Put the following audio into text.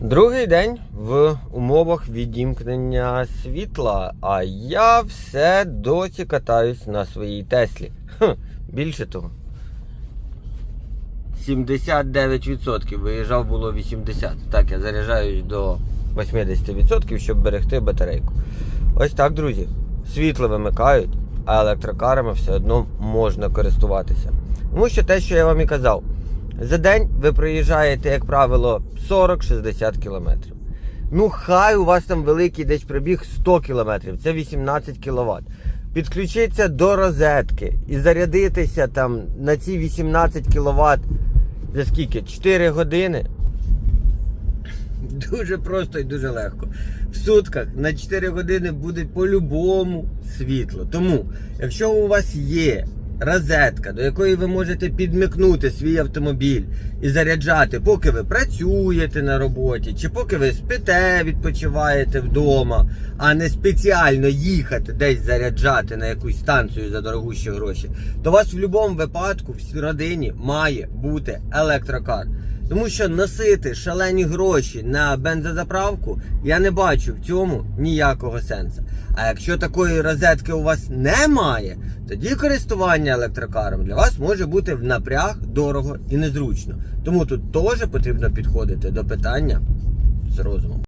Другий день в умовах відімкнення світла, а я все досі катаюсь на своїй Теслі. Хм, більше того. 79% виїжджав було 80%. Так, я заряджаюсь до 80%, щоб берегти батарейку. Ось так, друзі. Світло вимикають, а електрокарами все одно можна користуватися. Тому що те, що я вам і казав, за день ви проїжджаєте, як правило, 40-60 кілометрів. Ну, хай у вас там великий десь пробіг 100 кілометрів, це 18 кВт. Підключитися до розетки і зарядитися там на ці 18 кВт за скільки? 4 години. Дуже просто і дуже легко. В сутках на 4 години буде по-любому світло. Тому, якщо у вас є розетка, до якої ви можете підмикнути свій автомобіль і заряджати, поки ви працюєте на роботі, чи поки ви спите, відпочиваєте вдома, а не спеціально їхати десь заряджати на якусь станцію за дорогущі гроші, то у вас в будь-якому випадку в родині має бути електрокар. Тому що носити шалені гроші на бензозаправку я не бачу в цьому ніякого сенсу. А якщо такої розетки у вас немає, тоді користування електрокаром для вас може бути в напряг дорого і незручно. Тому тут теж потрібно підходити до питання з розумом.